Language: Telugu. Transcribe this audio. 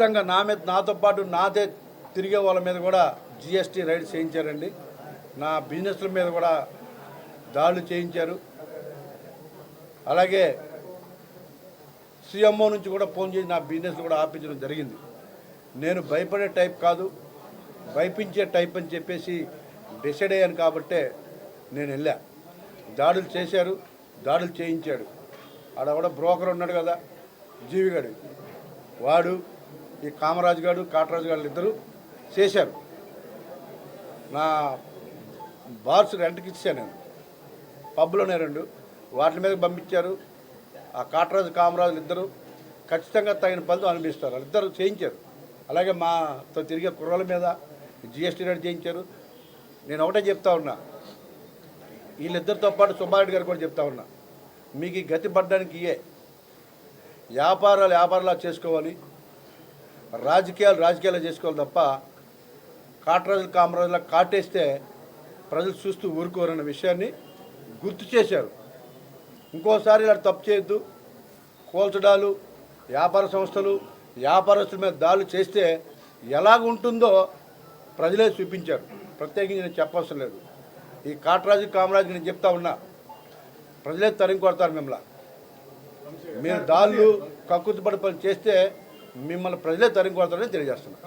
ఖచ్చితంగా నా మీద నాతో పాటు నాదే తిరిగే వాళ్ళ మీద కూడా జిఎస్టీ రైడ్ చేయించారండి. నా బిజినెస్ల మీద కూడా దాడులు చేయించారు. అలాగే సీఎంఓ నుంచి కూడా ఫోన్ చేసి నా బిజినెస్ కూడా ఆపించడం జరిగింది. నేను భయపడే టైప్ కాదు భయపించే టైప్ అని చెప్పేసి డిసైడ్ అయ్యాను కాబట్టే నేను వెళ్ళా. దాడులు చేశారు దాడులు చేయించాడు. ఆడ కూడా బ్రోకర్ ఉన్నాడు కదా జీవిగాడు వాడు ఈ కామరాజు గారు కాటరాజు గారు ఇద్దరు చేశారు. నా బార్స్ రెంట్కి ఇచ్చాను నేను. పబ్లోనే రెండు. వాటి మీద పంపించారు. ఆ కాటరాజు కామరాజులు ఇద్దరు ఖచ్చితంగా తగిన పనులు అనిపిస్తారు వాళ్ళిద్దరు చేయించారు. అలాగే మాతో తిరిగే కుర్రల మీద జిఎస్టీ రేట్ చేయించారు. నేను ఒకటే చెప్తా ఉన్నా. వీళ్ళిద్దరితో పాటు సుబ్బారెడ్డి గారు కూడా చెప్తా ఉన్నా. మీకు ఈ గతి పడ్డానికి ఇయే. వ్యాపారాలు వ్యాపారాలు చేసుకోవాలి రాజకీయాలు రాజకీయాలు చేసుకోవాలి తప్ప కాటరాజులు కామరాజులకు కాటేస్తే ప్రజలు చూస్తూ ఊరుకోరన్న విషయాన్ని గుర్తు చేశారు. ఇంకోసారి ఇలా తప్పు చేయొద్దు. కోల్చడాలు వ్యాపార సంస్థలు వ్యాపారస్తుల మీద దాడులు చేస్తే ఎలాగ ఉంటుందో ప్రజలే చూపించారు. ప్రత్యేకించి నేను చెప్పవసరం లేదు. ఈ కాటరాజు కామరాజు నేను చెప్తా ఉన్నా ప్రజలే తరిమి కొడతారు మిమ్మల్ని. మీరు దాళ్ళు కక్కుతుపడి పని చేస్తే మిమ్మల్ని ప్రజలే తరిమి కొడతారని తెలియజేస్తున్నా